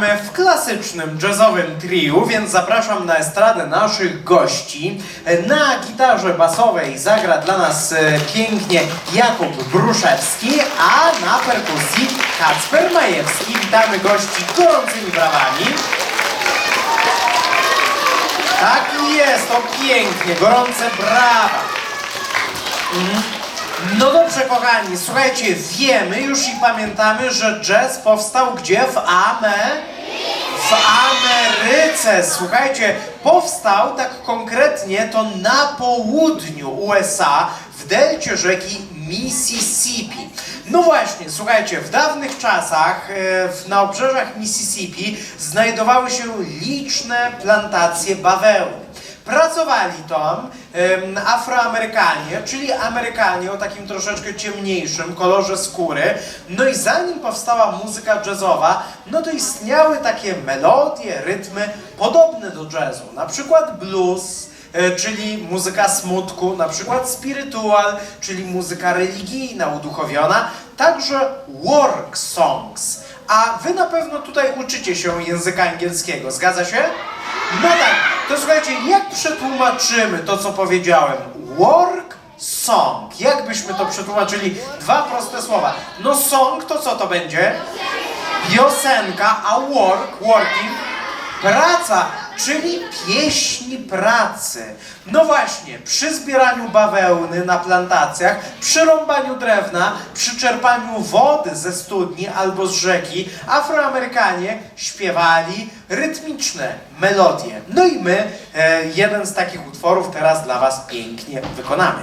Witamy w klasycznym jazzowym triu, więc zapraszam na estradę naszych gości. Na gitarze basowej zagra dla nas e, pięknie Jakub Bruszewski, a na perkusji Kacper Majewski. Witamy gości gorącymi brawami. Tak jest, to pięknie, gorące brawa. Mhm. No dobrze, kochani, słuchajcie, wiemy już i pamiętamy, że jazz powstał gdzie? W Ame? W Ameryce. Słuchajcie, powstał tak konkretnie to na południu USA, w delcie rzeki Mississippi. No właśnie, słuchajcie, w dawnych czasach e, na obrzeżach Mississippi znajdowały się liczne plantacje bawełny. Pracowali tam Afroamerykanie, czyli Amerykanie o takim troszeczkę ciemniejszym kolorze skóry. No i zanim powstała muzyka jazzowa, no to istniały takie melodie, rytmy podobne do jazzu. Na przykład blues, e, czyli muzyka smutku, na przykład spiritual, czyli muzyka religijna, uduchowiona, także work songs. A wy na pewno tutaj uczycie się języka angielskiego, zgadza się? No tak, to słuchajcie, jak przetłumaczymy to, co powiedziałem? Work song. Jak byśmy to przetłumaczyli? Dwa proste słowa. No song to co to będzie? Piosenka, a work, working, praca, czyli pieśń pracy. No właśnie, przy zbieraniu bawełny na plantacjach, przy rąbaniu drewna, przy czerpaniu wody ze studni albo z rzeki, Afroamerykanie śpiewali rytmiczne melodie. No i my e, jeden z takich utworów teraz dla Was pięknie wykonamy.